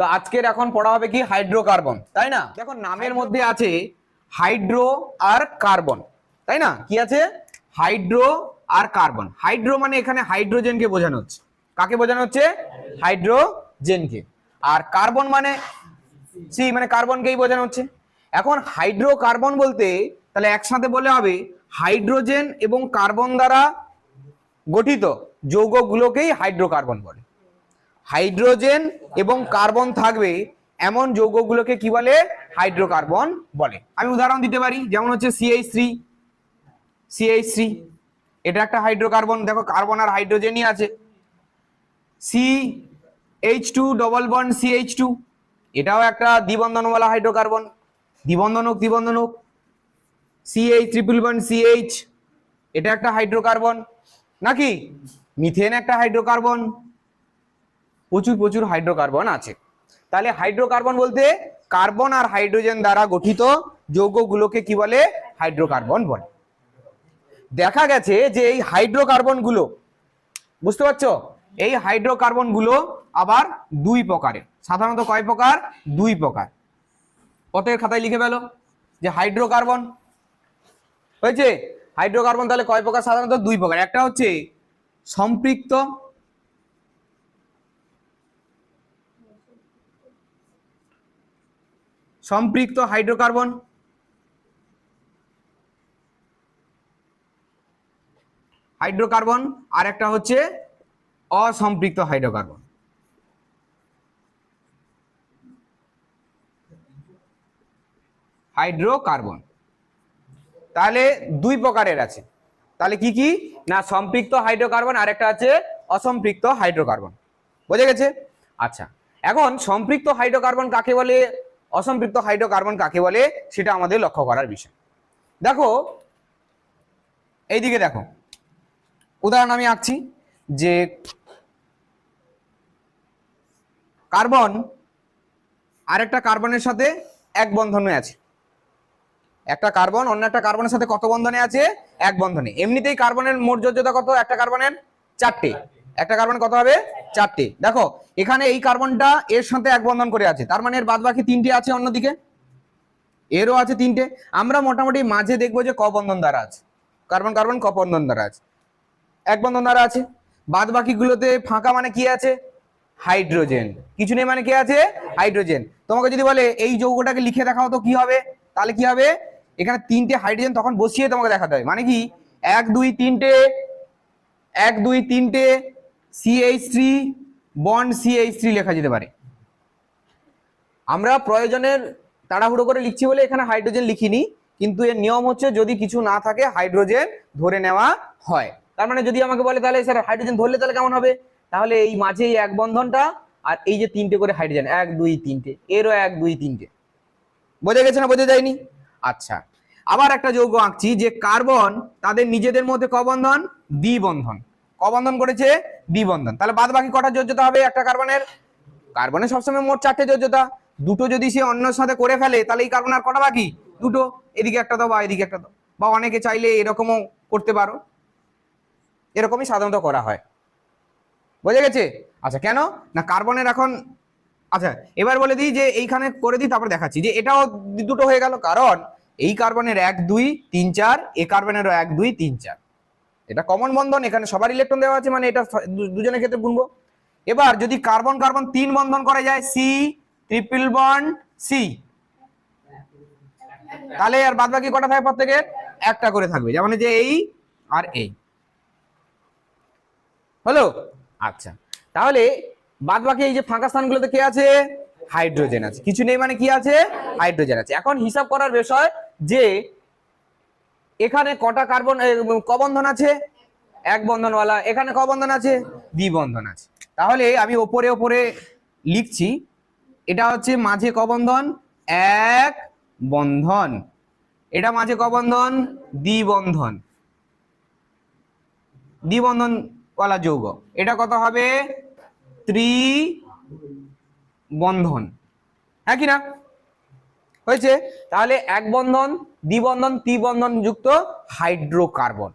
তো আজকের এখন পড়া হবে কি হাইড্রোকার্বন, তাই না? দেখো নামের মধ্যে আছে হাইড্রো আর কার্বন, তাই না? কি আছে? হাইড্রো আর কার্বন। হাইড্রো মানে এখানে হাইড্রোজেনকে বোঝানো হচ্ছে। কাকে বোঝানো হচ্ছে? হাইড্রোজেনকে। আর কার্বন মানে সি মানে কার্বনকেই বোঝানো হচ্ছে। এখন হাইড্রোকার্বন বলতে, তাহলে একসাথে বলে হবে, হাইড্রোজেন এবং কার্বন দ্বারা গঠিত যৌগগুলোকেই হাইড্রোকার্বন বলে। হাইড্রোজেন এবং কার্বন থাকবে। এমন যৌগগুলোকে কি বলে? হাইড্রোকার্বন বলে। আমি উদাহরণ দিতে পারি, যেমন হচ্ছে সিএইচ থ্রি সিএইচ থ্রি এটা একটা হাইড্রোকার্বন। দেখো, কার্বন আর হাইড্রোজেনই আছে। C H two double bond CH two এটাও একটা দ্বিবন্ধনওয়ালা হাইড্রোকার্বন। দ্বিবন্ধন হোক দ্বিবন্ধন হোক সিএইচ ট্রিপল বন্ড সিএইচ এটা একটা হাইড্রোকার্বন। নাকি? মিথেন একটা হাইড্রোকার্বন। প্রচুর প্রচুর হাইড্রোকার্বন আছে। তাহলে হাইড্রোকার্বন বলতে কার্বন আর হাইড্রোজেন দ্বারা গঠিত যৌগগুলোকে কি বলে? হাইড্রোকার্বন বলে। দেখা গেছে যে এই হাইড্রোকার্বনগুলো বুঝতে পারছ? এই হাইড্রোকার্বনগুলো আবার দুই প্রকারের। সাধারণত কয় প্রকার? দুই প্রকার। পথের খাতায় লিখে ফেলো যে হাইড্রোকার্বন। হয়েছে? হাইড্রোকার্বন তাহলে কয় প্রকার? সাধারণত দুই প্রকার। একটা হচ্ছে সম্পৃক্ত সম্পৃক্ত হাইড্রোকার্বন। হাইড্রোকার্বন, আর একটা হচ্ছে অসম্পৃক্ত হাইড্রোকার্বন। হাইড্রোকার্বন। তাহলে দুই প্রকারের আছে। তাহলে কি কি? না, সম্পৃক্ত হাইড্রোকার্বন, আর একটা আছে অসম্পৃক্ত হাইড্রোকার্বন। বোঝা গেছে? আচ্ছা এখন সম্পৃক্ত হাইড্রোকার্বন কাকে বলে? অসম্পৃক্ত হাইড্রোকার্বন কাকে বলে? সেটা আমাদের লক্ষ্য করার বিষয়। দেখো, এইদিকে দেখো। উদাহরণ আমি আঁকছি যে কার্বন আরেকটা কার্বনের সাথে এক বন্ধনে আছে। একটা কার্বন অন্য একটা কার্বনের সাথে কত বন্ধনে আছে? এক বন্ধনে। এমনিতেই কার্বনের মোট কত? একটা কার্বনের চারটে। একটা কার্বন কত হবে? চারটে। দেখো, এখানে এই কার্বনটা এর সাথে এক বন্ধন করে আছে। তার মানে এর বাদ বাকি তিনটে আছে অন্যদিকে। এরও আছে তিনটে। আমরা মোটামুটি মাঝে দেখব যে ক বন্ধন দ্বারা আছে। কার্বন কার্বন, ক বন্ধন দ্বারা আছে। এক বন্ধন দ্বারা আছে। বাদ বাকিগুলোতে ফাঁকা মানে কি আছে? হাইড্রোজেন। কিছু নেই মানে কি আছে? হাইড্রোজেন। তোমাকে যদি বলে, এই যৌগটাকে লিখে দেখাও তো কি হবে? তাহলে কি হবে? এখানে তিনটে হাইড্রোজেন তখন বসিয়ে তোমাকে দেখাতে হবে। মানে কি? এক, দুই, তিনটে, এক, দুই, তিনটে CH three bond CH three লেখা যেতে পারে। আমরা প্রয়োজনের তাড়াহুড়ো করে লিখছি বলে এখানে হাইড্রোজেন লিখিনি, কিন্তু এর নিয়ম হচ্ছে যদি কিছু না থাকে, হাইড্রোজেন ধরে নেওয়া হয়। তার মানে যদি আমাকে বলে তাহলে স্যার হাইড্রোজেন ধরলে তাহলে কেমন হবে? তাহলে এই মাঝে এই এক বন্ধনটা আর এই যে তিনটে করে হাইড্রোজেন, এক, দুই, তিনটে, এরও এক, দুই, তিনটে। বোঝা গেছে না বোঝা যায়নি? আচ্ছা আবার একটা যৌগ আঁকছি যে কার্বন তাদের নিজেদের মধ্যে কবন্ধন দ্বিবন্ধন কবন্ধন করেছে দ্বিবন্ধন। তাহলে বাদ বাকি কটা যোজ্যতা হবে? একটা কার্বনের। কার্বনের সবসময় মোট চারটে যোজ্যতা। দুটো যদি সে অন্যর সাথে করে ফেলে, তাহলে এই কার্বন আর কটা বাকি? দুটো। এদিকে একটা দাও বা এদিকে একটা দাও। বা অনেকে চাইলে এরকমও করতে পারো। এরকমই সাধারণত করা হয়। বোঝা গেছে? আচ্ছা কেন? না, কার্বনের এখন আচ্ছা এবার বলে দিই যে এইখানে করে দিই, তারপর দেখাচ্ছি যে এটাও দুটো হয়ে গেল। কারণ এই কার্বনের এক, দুই, তিন, চার, এ কার্বনেরও এক, দুই, তিন, চার। এটা কমন বন্ধন, এখানে সবার ইলেকট্রন দেওয়া আছে মানে এটা দুজনের ক্ষেত্রে গুনবো। এবার যদি কার্বন কার্বন তিন বন্ধন করা যায় সি ট্রিপল বন্ড সি তাহলে আর বাদ বাকি কটা থাকে প্রত্যেকে? একটা করে থাকবে যেমন যে এই আর এই হলো? আচ্ছা তাহলে বাদ বাকি এই যে ফাঁকা স্থানগুলোতে কে আছে? হাইড্রোজেন আছে। কিছু নেই মানে কি আছে? হাইড্রোজেন আছে। এখন হিসাব করার বিষয় যে এখানে কটা কার্বন ক বন্ধন আছে? এক বন্ধনওয়ালা। এখানে ক বন্ধন আছে? দ্বিবন্ধন আছে। তাহলে আমি ওপরে ওপরে লিখছি। এটা হচ্ছে মাঝে ক বন্ধন? এক বন্ধন। এটা মাঝে ক বন্ধন? দ্বিবন্ধন দ্বিবন্ধন ওয়ালা যৌগ। এটা কত হবে? ত্রি বন্ধন। হ্যাঁ কি না? হয়েছে? তাহলে এক বন্ধন দ্বিবন্ধন ত্রিবন্ধন যুক্ত হাইড্রোকার্বন।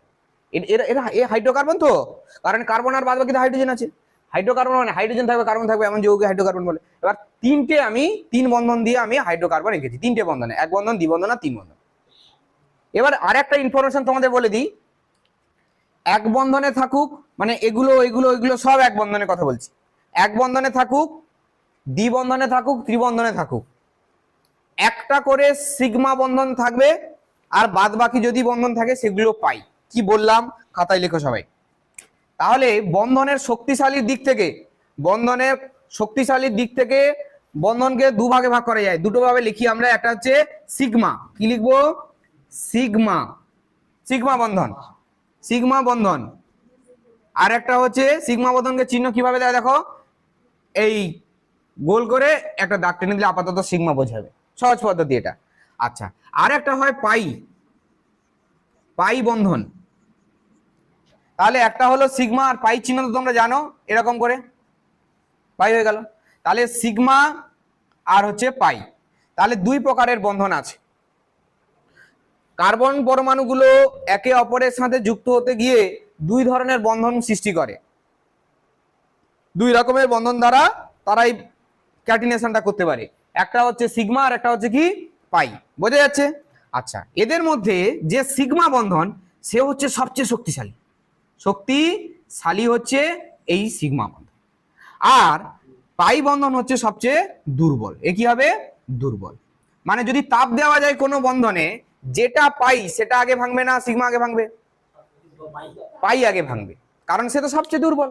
এরা এ হাইড্রোকার্বন তো? কারণ কার্বন আর বাদ বাকিতে হাইড্রোজেন আছে। হাইড্রোকার্বন মানে হাইড্রোজেন থাকবে, কার্বন থাকবে, এমন যৌগকে হাইড্রোকার্বন বলে। এবার তিনটে আমি, তিন বন্ধন দিয়ে আমি হাইড্রোকার্বন এঁকেছি, তিনটে বন্ধনে। এক বন্ধন দ্বিবন্ধন আর তিন বন্ধন। এবার আর একটা ইনফরমেশন তোমাদের বলে দিই। এক বন্ধনে থাকুক মানে এগুলো এগুলো এগুলো সব এক বন্ধনের কথা বলছি। এক বন্ধনে থাকুক দ্বিবন্ধনে থাকুক, ত্রিবন্ধনে থাকুক। একটা করে সিগমা বন্ধন থাকবে, আর বাদ বাকি যদি বন্ধন থাকে, সেগুলো পাই। কি বললাম? খাতায় লেখো সবাই। তাহলে বন্ধনের শক্তিশালীর দিক থেকে, বন্ধনের শক্তিশালীর দিক থেকে বন্ধনকে দু ভাগে ভাগ করা যায়। দুটো ভাবে লিখি আমরা, একটা হচ্ছে সিগমা। কি লিখব? সিগমা। সিগমা বন্ধন। সিগমা বন্ধন। আর একটা হচ্ছে সিগমা বন্ধনকে চিহ্ন কীভাবে দেয় দেখো? এই গোল করে একটা দাগ টেনে দিলে আপাতত সিগমা বোঝাবে। সহজ পদ্ধতি এটা। আচ্ছা আর একটা হয় পাই। পাই বন্ধন। তাহলে একটা হলো সিগমা আর পাই চিহ্ন তো তোমরা জানো, এরকম করে। পাই হয়ে গেল। তাহলে সিগমা আর হচ্ছে পাই। তাহলে দুই প্রকারের বন্ধন আছে। কার্বন পরমাণুগুলো একে অপরের সাথে যুক্ত হতে গিয়ে দুই ধরনের বন্ধন সৃষ্টি করে। দুই রকমের বন্ধন দ্বারা তারাই ক্যাটিনেশনটা করতে পারে। একটা হচ্ছে সিগমা আর একটা হচ্ছে কি? পাই। বোঝা যাচ্ছে? আচ্ছা এদের মধ্যে যে সিগমা বন্ধন সে হচ্ছে সবচেয়ে শক্তিশালী। শক্তিশালী হচ্ছে এই সিগমা বন্ধন। আর পাই বন্ধন হচ্ছে সবচেয়ে দুর্বল। এ কি হবে? দুর্বল। মানে যদি তাপ দেওয়া যায় কোনো বন্ধনে, যেটা পাই সেটা আগে ভাঙবে না, সিগমা আগে ভাঙবে? পাই আগে ভাঙবে। কারণ সে তো সবচেয়ে দুর্বল।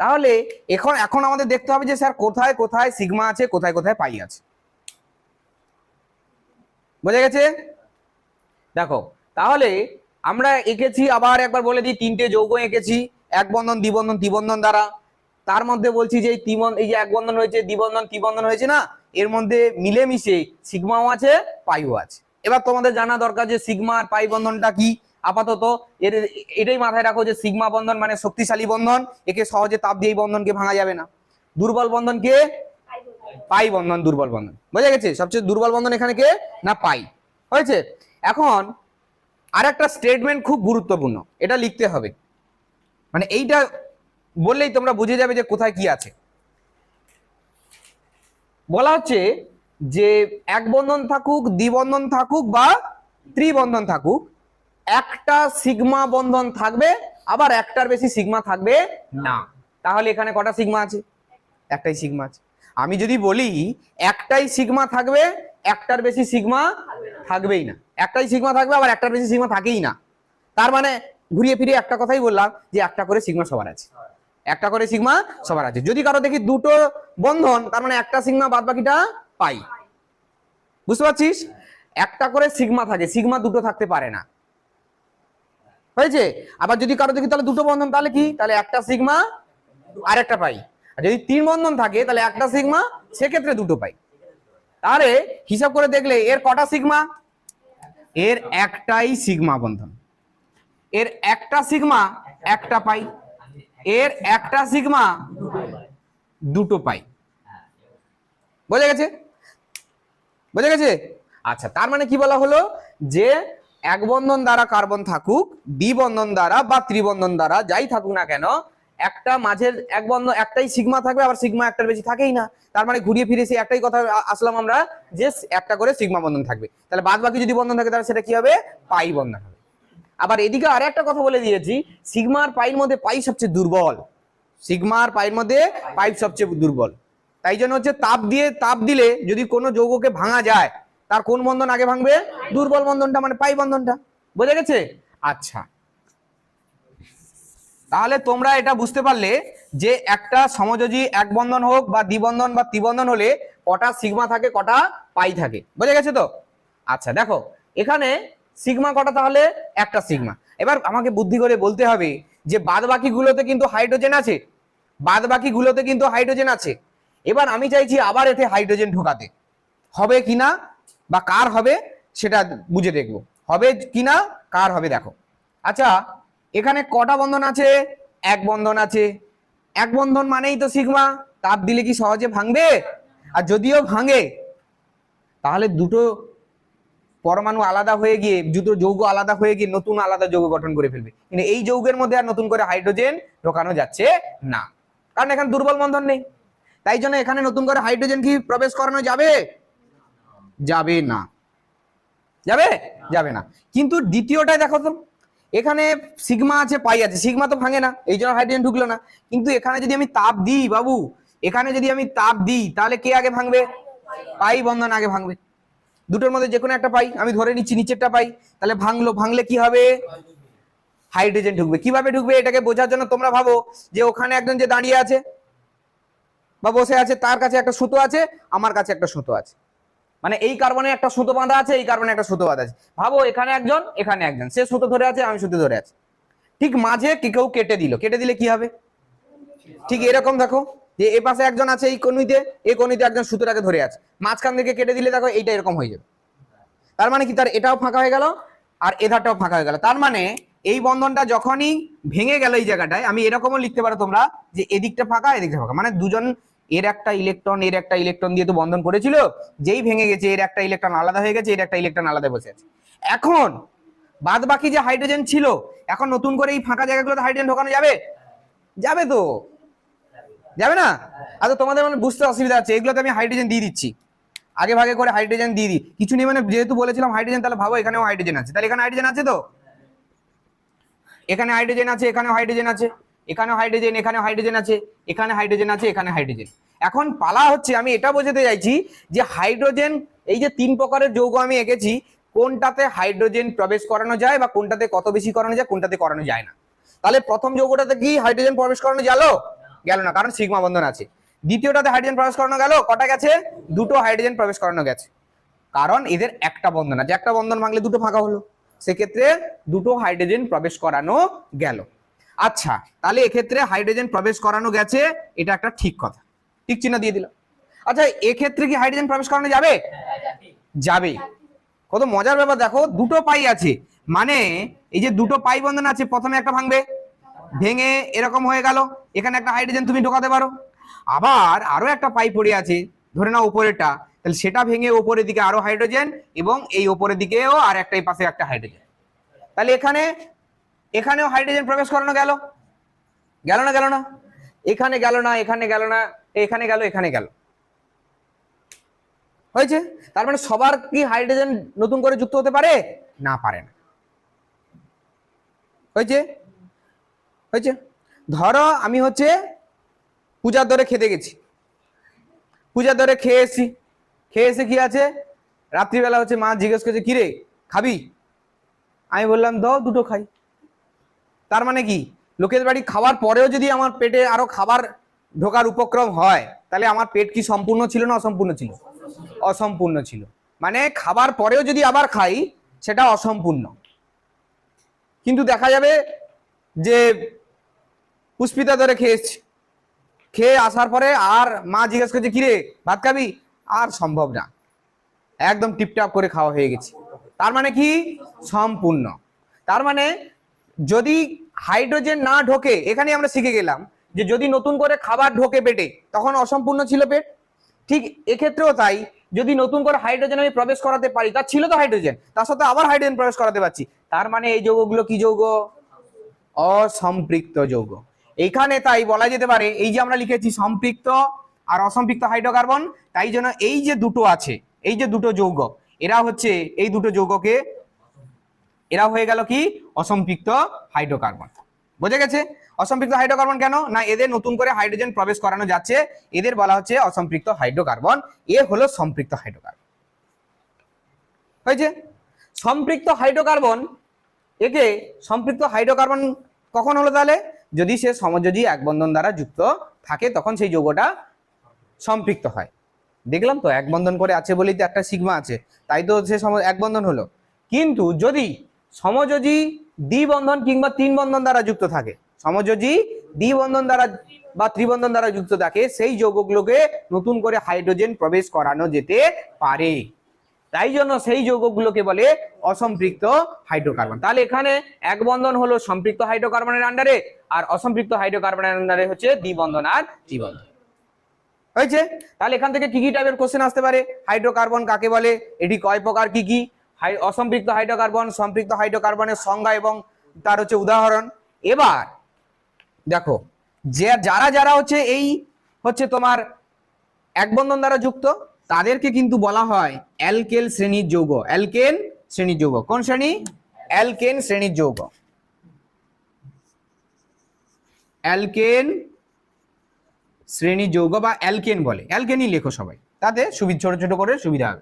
তাহলে এখন এখন আমাদের দেখতে হবে যে, স্যার, কোথায় কোথায় সিগমা আছে, কোথায় কোথায় পাই আছে? বোঝা গেছে? দেখো, তাহলে আমরা এঁকেছি, আবার একবার বলে দিই, তিনটে যৌগ এঁকেছি, এক বন্ধন দ্বিবন্ধন ত্রিবন্ধন দ্বারা। তার মধ্যে বলছি যে ত্রিবন্ধন এই যে এক বন্ধন হয়েছে দ্বিবন্ধন ত্রিবন্ধন হয়েছে না? এর মধ্যে মিলেমিশে সিগমাও আছে, পাইও আছে। এবার তোমাদের জানা দরকার যে সিগমা আর পাই বন্ধনটা কি? আপাতত এর এটাই মাথায় রাখো যে সিগমা বন্ধন মানে শক্তিশালী বন্ধন, একে সহজে তাপ দিয়ে এই বন্ধনকে ভাঙা যাবে না। দুর্বল বন্ধন কে পাই বন্ধন, দুর্বল বন্ধন। বোঝা গেছে সবচেয়ে দুর্বল বন্ধন এখানে কে? না, পাই। হয়েছে? এখন আর একটা স্টেটমেন্ট খুব গুরুত্বপূর্ণ, এটা লিখতে হবে। মানে এইটা বললেই তোমরা বুঝে যাবে যে কোথায় কি আছে। বলা হচ্ছে যে এক বন্ধন থাকুক, দ্বিবন্ধন থাকুক বা ত্রিবন্ধন থাকুক, একটা সিগমা বন্ধন থাকবে, আবার একটার বেশি সিগমা থাকবে না। তাহলে এখানে কটা সিগমা আছে? একটাই সিগমা আছে। আমি যদি বলি একটাই সিগমা থাকবে, একটার বেশি সিগমা থাকবেই না। একটাই সিগমা থাকবে, আবার একটার বেশি সিগমা থাকেই না। তার মানে ঘুরিয়ে ফিরিয়ে একটা কথাই বললাম যে একটা করে সিগমা সবার আছে। একটা করে সিগমা সবার আছে। যদি কারও দেখি দুটো বন্ধন, তার মানে একটা সিগমা বাদ বাকিটা পাই। বুঝতে পারছিস? একটা করে সিগমা থাকে, সিগমা দুটো থাকতে পারে না। হয়েছে? আবার যদি কারও দেখি তাহলে দুটো বন্ধন, তাহলে কি? তাহলে একটা সিগমা আর একটা পাই। আর যদি তিন বন্ধন থাকে, তাহলে একটা সিগমা, সেক্ষেত্রে দুটো পাই। তাহলে হিসাব করে দেখলে এর কটা সিগমা? এর একটাই সিগমা বন্ধন। এর একটা সিগমা, একটা পাই। এর একটা সিগমা, দুটো পাই। বোঝা গেছে? বোঝা গেছে? আচ্ছা তার মানে কি বলা হলো? যে এক বন্ধন দ্বারা কার্বন থাকুক দ্বিবন্ধন দ্বারা বা ত্রিবন্ধন দ্বারা যাই থাকুক না কেন একটা মাঝের এক বন্ধ, একটাই সিগমা থাকবে, আবার সিগমা একটার বেশি থাকেই না। তার মানে ঘুরিয়ে ফিরে সেই একটাই কথা আসলাম আমরা যে একটা করে সিগমা বন্ধন থাকবে। তাহলে বাদ বাকি যদি বন্ধন থাকে, তাহলে সেটা কি হবে? পাই বন্ধন হবে। আবার এদিকে আর একটা কথা বলে দিয়েছি, সিগমা আর পাইর মধ্যে পাই সবচেয়ে দুর্বল। সিগমা আর পাইর মধ্যে পাইপ সবচেয়ে দুর্বল। তাই জন্য হচ্ছে তাপ দিয়ে, তাপ দিলে যদি কোনো যৌগকে ভাঙা যায়, তার কোন বন্ধন আগে ভাঙবে? দুর্বল বন্ধনটা মানে পাই বন্ধনটা। বোঝা গেছে? আচ্ছা। তাহলে তোমরা এটা বুঝতে পারলে যে একটা সমযোজী এক বন্ধন হোক বা দ্বিবন্ধন বা ত্রিবন্ধন হলে কটা সিগমা থাকে, কটা পাই থাকে। বোঝা গেছে তো? আচ্ছা দেখো, এখানে সিগমা কটা তাহলে? একটা সিগমা। এবার আমাকে বুদ্ধি করে বলতে হবে যে বাদ বাকি গুলোতে কিন্তু হাইড্রোজেন আছে। বাদ বাকি গুলোতে কিন্তু হাইড্রোজেন আছে। এবার আমি চাইছি আবার এতে হাইড্রোজেন ঢোকাতে। হবে কিনা বা কার হবে সেটা বুঝে দেখব। হবে কিনা কার হবে দেখো। আচ্ছা এখানে কটা বন্ধন আছে? এক বন্ধন আছে। এক বন্ধন মানেই তো সিগমা। তাপ দিলে কি সহজে ভাঙবে? আর যদিও ভাঙে, তাহলে দুটো পরমাণু আলাদা হয়ে গিয়ে, দুটো যৌগ আলাদা হয়ে গিয়ে নতুন আলাদা যৌগ গঠন করে ফেলবে। কিন্তু এই যৌগের মধ্যে আর নতুন করে হাইড্রোজেন ঢোকানো যাচ্ছে না। কারণ এখানে দুর্বল বন্ধন নেই। তাই জন্য এখানে নতুন করে হাইড্রোজেন কি প্রবেশ করানো যাবে? যাবে না। যাবে? যাবে না। কিন্তু দ্বিতীয়টায় দেখো তো এখানে সিগমা আছে, পাই আছে। সিগমা তো ভাঙে না, এই জন্য হাইড্রোজেন ঢুকলো না। কিন্তু এখানে যদি আমি তাপ দিই বাবু, এখানে যদি আমি তাপ দিই, তাহলে কে আগে ভাঙবে? পাই বন্ধন আগে ভাঙবে। দুটোর মধ্যে যে কোনো একটা পাই, আমি ধরে নিচ্ছি, নিচেরটা পাই, তাহলে ভাঙলো, ভাঙলে কি হবে? হাইড্রোজেন ঢুকবে। কীভাবে ঢুকবে এটাকে বোঝার জন্য তোমরা ভাবো যে ওখানে একজন যে দাঁড়িয়ে আছে বা বসে আছে, তার কাছে একটা সুতো আছে, আমার কাছে একটা সুতো আছে। মানে এই কার্বনে একটা সুতো বাঁধা আছে, এই কার্বনে একটা সুতো বাঁধা আছে। ভাবো, এখানে একজন এখানে একজন। সে সুতো ধরে আছে, আমি সুতো ধরে আছি। ঠিক মাঝে কেউ কেটে দিল। কেটে দিলে কি হবে? ঠিক এরকম দেখো, যে এ পাশে একজন আছে এই কনুইতে এই কনুইতে একজন সুতোটাকে ধরে আছে। মাঝখান থেকে কেটে দিলে দেখো, এইটা এরকম হয়ে যাবে। তার মানে কি? তার এটাও ফাঁকা হয়ে গেল, আর এধারটাও ফাঁকা হয়ে গেল। তার মানে এই বন্ধনটা যখনই ভেঙে গেল এই জায়গাটায়, আমি এরকমও লিখতে পারো তোমরা, যে এদিকটা ফাঁকা এদিকটা ফাঁকা। মানে দুজন এর একটা ইলেকট্রন এর একটা ইলেকট্রন দিয়ে তো বন্ধন করেছিল, যেই ভেঙে গেছে, এর একটা ইলেকট্রন আলাদা হয়ে গেছে, এর একটা ইলেকট্রন আলাদা বসে আছে। এখন বাদ বাকি যে হাইড্রোজেন ছিল, এখন নতুন করে এই ফাঁকা জায়গাগুলোতে হাইড্রোজেন ঢোকানো যাবে? যাবে তো। যাবে না? আচ্ছা তোমাদের মানে বুঝতে অসুবিধা আছে, এগুলোতে আমি হাইড্রোজেন দিয়ে দিচ্ছি। আগে ভাগে করে হাইড্রোজেন দিয়ে দিই। কিছু নেই মানে যেহেতু বলেছিলাম হাইড্রোজেন তাহলে ভাবো এখানেও হাইড্রোজেন আছে। তাহলে এখানে হাইড্রোজেন আছে তো? এখানে হাইড্রোজেন আছে, এখানেও হাইড্রোজেন আছে। এখানেও হাইড্রোজেন এখানে হাইড্রোজেন আছে, এখানে হাইড্রোজেন আছে, এখানে হাইড্রোজেন এখন পালা হচ্ছে, আমি এটা বোঝাতে চাইছি যে হাইড্রোজেন এই যে তিন প্রকারের যৌগ আমি এঁকেছি, কোনটাতে হাইড্রোজেন প্রবেশ করানো যায় বা কোনটাতে কত বেশি করানো যায়, কোনটাতে করানো যায় না। তাহলে প্রথম যৌগটাতে কি হাইড্রোজেন প্রবেশ করানো গেল? গেল না, কারণ সিগমা বন্ধন আছে। দ্বিতীয়টাতে হাইড্রোজেন প্রবেশ করানো গেল, কটা গেছে? দুটো হাইড্রোজেন প্রবেশ করানো গেছে। কারণ এদের একটা বন্ধন আছে, একটা বন্ধন ভাঙলে দুটো ফাঁকা হলো। সেক্ষেত্রে দুটো হাইড্রোজেন প্রবেশ করানো গেল। আচ্ছা তাহলে এক্ষেত্রে হাইড্রোজেন প্রবেশ করানো গেছে, এটা একটা ঠিক কথা। ঠিক চিহ্ন দিয়ে দিলাম। আচ্ছা এক্ষেত্রে কি হাইড্রোজেন প্রবেশ করানো যাবে? যাবে। কত মজার ব্যাপার, দেখো, দুটো পাই আছে। মানে এই যে দুটো পাই বন্ধন আছে, প্রথমে একটা ভাঙবে, ভেঙে এরকম হয়ে গেল, এখানে একটা হাইড্রোজেন তুমি ঢোকাতে পারো। আবার আরও একটা পাই পড়ে আছে, ধরে নাও উপরেরটা, তাহলে সেটা ভেঙে উপরের দিকে আরও হাইড্রোজেন এবং এই উপরের দিকেও আর একটা এই পাশে একটা হাইড্রোজেন। তাহলে এখানে এখানেও হাইড্রোজেন প্রবেশ করানো গেল। গেল না গেল না? এখানে গেল না, এখানে গেল না, এখানে গেল এখানে গেল। হয়েছে? তার মানে সবার কি হাইড্রোজেন নতুন করে যুক্ত হতে পারে? না পারে না। হয়েছে? হয়েছে? ধরো আমি হচ্ছে পূজার দরে খেতে গেছি। পূজার দরে খেয়ে এসছি। খেয়ে এসে কি আছে? রাত্রিবেলা হচ্ছে মা জিজ্ঞেস করছে, কিরে, খাবি? আমি বললাম, দাও, দুটো খাই। তার মানে কি? লোকের বাড়ি খাওয়ার পরেও যদি আমার পেটে আরও খাবার ঢোকার উপক্রম হয়, তাহলে আমার পেট কি সম্পূর্ণ ছিল না অসম্পূর্ণ ছিল? অসম্পূর্ণ ছিল। মানে খাবার পরেও যদি আবার খাই, সেটা অসম্পূর্ণ। কিন্তু দেখা যাবে যে পুষ্পিতা ধরে খেয়েছি খেয়ে আসার পরে আর মা জিজ্ঞেস করছে, কিরে, ভাত খাবি? আর সম্ভব না। একদম টিপটাপ করে খাওয়া হয়ে গেছে। তার মানে কি? সম্পূর্ণ। তার মানে যদি হাইড্রোজেন না ঢোকে, এখানে আমরা শিখে গেলাম যে যদি নতুন করে খাবার ঢোকে পেটে, তখন অসম্পূর্ণ ছিল পেট। ঠিক এক্ষেত্রেও তাই, যদি নতুন করে হাইড্রোজেন আমি প্রবেশ করাতে পারি, তার ছিল তো হাইড্রোজেন, তার সাথে আবার হাইড্রোজেন প্রবেশ করাতে পারছি। তার মানে এই যৌগগুলো কি যৌগ? অসম্পৃক্ত যৌগ। এইখানে তাই বলা যেতে পারে, এই যে আমরা লিখেছি সম্পৃক্ত আর অসম্পৃক্ত হাইড্রোকার্বন, তাই জন্য এই যে দুটো আছে, এই যে দুটো যৌগ, এরা হচ্ছে এই দুটো যৌগকে এরা হয়ে গেল কি? অসম্পৃক্ত হাইড্রোকার্বন। বোঝা গেছে? অসম্পৃক্ত হাইড্রোকার্বন কেন? না, এদের নতুন করে হাইড্রোজেন প্রবেশ করানো যাচ্ছে। এদের বলা হচ্ছে অসম্পৃক্ত হাইড্রোকার্বন। এ হলো সম্পৃক্ত হাইড্রোকার্বন। হয়েছে? সম্পৃক্ত হাইড্রোকার্বন, একে সম্পৃক্ত হাইড্রোকার্বন কখন হলো তাহলে? যদি সে সমযোজী এক বন্ধন দ্বারা যুক্ত থাকে, তখন সেই যৌগটা সম্পৃক্ত হয়। দেখলাম তো, এক বন্ধন করে আছে বলেই তো একটা সিগমা আছে। তাই তো সে এক বন্ধন হলো। কিন্তু যদি সমযোজী দ্বিবন্ধন কিংবা তিন বন্ধন দ্বারা যুক্ত থাকে। সমযোজী দ্বিবন্ধন দ্বারা বা ত্রিবন্ধন দ্বারা যুক্ত থাকে, সেই যৌগগুলোকে নতুন করে হাইড্রোজেন প্রবেশ করানো যেতে পারে। তাই জন্য সেই যৌগগুলোকে বলে অসম্পৃক্ত হাইড্রোকার্বন। তাহলে এখানে এক বন্ধন হলো সম্পৃক্ত হাইড্রোকার্বনের আন্ডারে আর অসম্পৃক্ত হাইড্রোকার্বনের আন্ডারে হচ্ছে দ্বিবন্ধন আর ত্রিবন্ধন। হয়েছে? তাহলে এখান থেকে কি কি টাইপের কোশ্চেন আসতে পারে? হাইড্রোকার্বন কাকে বলে? এটি কয় প্রকার কি কি? হাই- অসম্পৃক্ত হাইড্রোকার্বন, সম্পৃক্ত হাইড্রোকার্বনের সংজ্ঞা এবং তার হচ্ছে উদাহরণ। এবার, দেখো, যে যারা যারা হচ্ছে এই হচ্ছে তোমার এক বন্ধন দ্বারা যুক্ত, তাদেরকে কিন্তু বলা হয় অ্যালকেল শ্রেণির যৌগ। অ্যালকেন শ্রেণির যৌগ। কোন শ্রেণি? অ্যালকেন শ্রেণির যৌগ। অ্যালকেন শ্রেণি যৌগ বা অ্যালকেন বলে। অ্যালকেনই লেখো সবাই। তাতে সুবিধা ছোট ছোট করে সুবিধা হবে।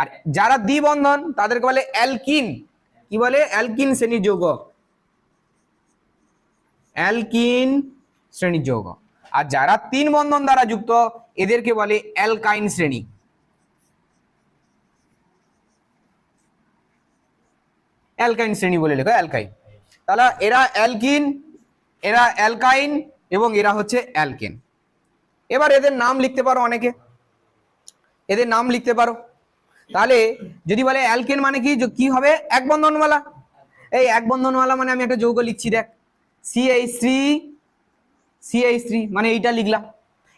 আর যারা দ্বিবন্ধন, তাদেরকে বলে অ্যালকিন। কি বলে? অ্যালকিন শ্রেণির যৌগ অ্যালকিন শ্রেণির যৌগ আর যারা তিন বন্ধন দ্বারা যুক্ত, এদেরকে বলে অ্যালকাইন শ্রেণি। অ্যালকাইন শ্রেণি বলে লেখো, অ্যালকাইন। তাহলে এরা অ্যালকিন, এরা অ্যালকাইন এবং এরা হচ্ছে অ্যালকেন। এবার এদের নাম লিখতে পারো অনেকে। এদের নাম লিখতে পারো। তাহলে যদি বলে অ্যালকেন মানে কি? কি হবে? এক বন্ধনওয়ালা। এই এক বন্ধনওয়ালা মানে আমি একটা যৌগ লিখছি, দেখ। সিএইচ থ্রি সিএইচ থ্রি মানে এইটা লিখলাম।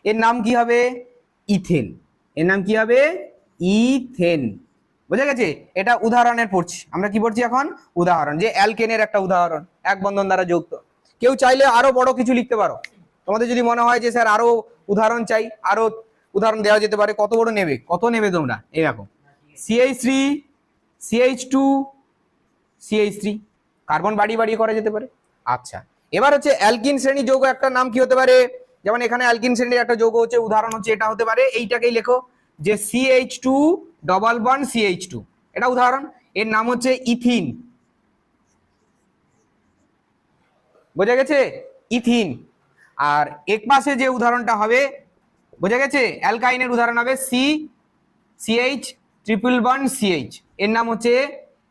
এর নাম কি হবে? ইথেন। এর নাম কি হবে? ইথেন। বুঝা গেছে? এটা উদাহরণের পড়ছি। আমরা কি পড়ছি এখন? উদাহরণ। যে অ্যালকেনের একটা উদাহরণ, এক বন্ধন দ্বারা যুক্ত। কেউ চাইলে আরও বড় কিছু লিখতে পারো। তোমাদের যদি মনে হয় যে, স্যার, আরও উদাহরণ চাই, আরও উদাহরণ দেওয়া যেতে পারে, কত বড় নেবে? কত নেবে তোমরা? এরকম CH three CH two CH three carbon বাড়িয়ে বাড়িয়ে করা যেতে পারে। আচ্ছা এবার হচ্ছে অ্যালকিন শ্রেণি যৌগ একটা নাম কি হতে পারে? যেমন এখানে অ্যালকিন শ্রেণির একটা যৌগ হচ্ছে, উদাহরণ হচ্ছে এটা হতে পারে, এইটাকেই লেখো যে CH two double bond CH two এটা উদাহরণ, এর নাম হচ্ছে ইথিন। বোঝা গেছে? ইথিন। আর এক পাশে যে উদাহরণটা হবে, বোঝা গেছে? অ্যালকাইনের উদাহরণ হবে C CH triple bond CH এর নাম হচ্ছে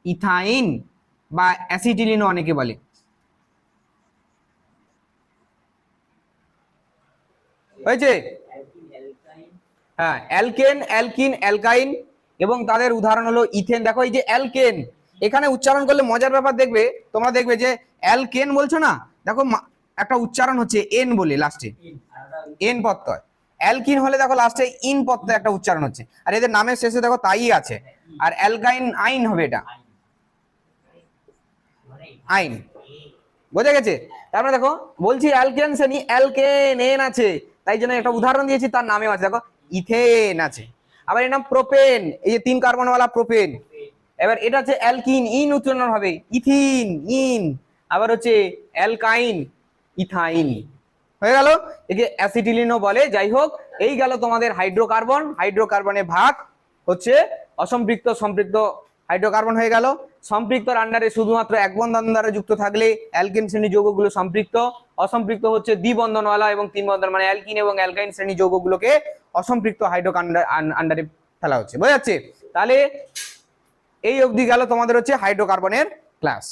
ইথাইন বা অ্যাসিটিলিন অনেকে বলে। হয়েছে? হ্যাঁ অ্যালকেন অ্যালকিন অ্যালকাইন এবং তাদের উদাহরণ হলো ইথেন দেখো এই যে অ্যালকেন এখানে উচ্চারণ করলে মজার ব্যাপার দেখবে, তোমরা দেখবে যে অ্যালকেন বলছো না? দেখো একটা উচ্চারণ হচ্ছে এন বলে লাস্টে এন প্রত্যয় অ্যালকিন হলে দেখো লাস্টে ইন প্রত্যয় একটা উচ্চারণ হচ্ছে। আর এদের নামের শেষে দেখো তাই আছে। আর অ্যালকাইন আইন হবে এটা। আইন। বোঝা গেছে? তারপরে দেখো, বলছি অ্যালকেন শ্রেণি, অ্যালকেন এন আছে। তাই জন্য একটা উদাহরণ দিয়েছি, তার নামেও আছে। দেখো, ইথেন আছে। আবার এর নাম প্রোপেন, এই যে তিন কার্বনওয়ালা প্রোপেন। এবার এটা হচ্ছে অ্যালকিন, ইন উচ্চারণ হবে। Ethene, ene. আবার হচ্ছে অ্যালকাইন, ইথাইন। হয়ে গেল। একে অ্যাসিটিলিনও বলে, যাই হোক, এই গেল তোমাদের হাইড্রোকার্বন হাইড্রোকার্বনের ভাগ হচ্ছে অসম্পৃক্ত সম্পৃক্ত হাইড্রোকার্বন হয়ে গেল। সম্পৃক্তর আন্ডারে শুধুমাত্র এক বন্ধন দ্বারা যুক্ত থাকলে অ্যালকিন শ্রেণি যৌগগুলো সম্পৃক্ত। অসম্পৃক্ত হচ্ছে দ্বিবন্ধনওয়ালা এবং তিন বন্ধন মানে অ্যালকিন এবং অ্যালকাইন শ্রেণি যৌগগুলোকে অসম্পৃক্ত হাইড্রো আন্ডারে ফেলা হচ্ছে। বোঝা যাচ্ছে? তাহলে এই অবধি গেল তোমাদের হচ্ছে হাইড্রোকার্বনের ক্লাস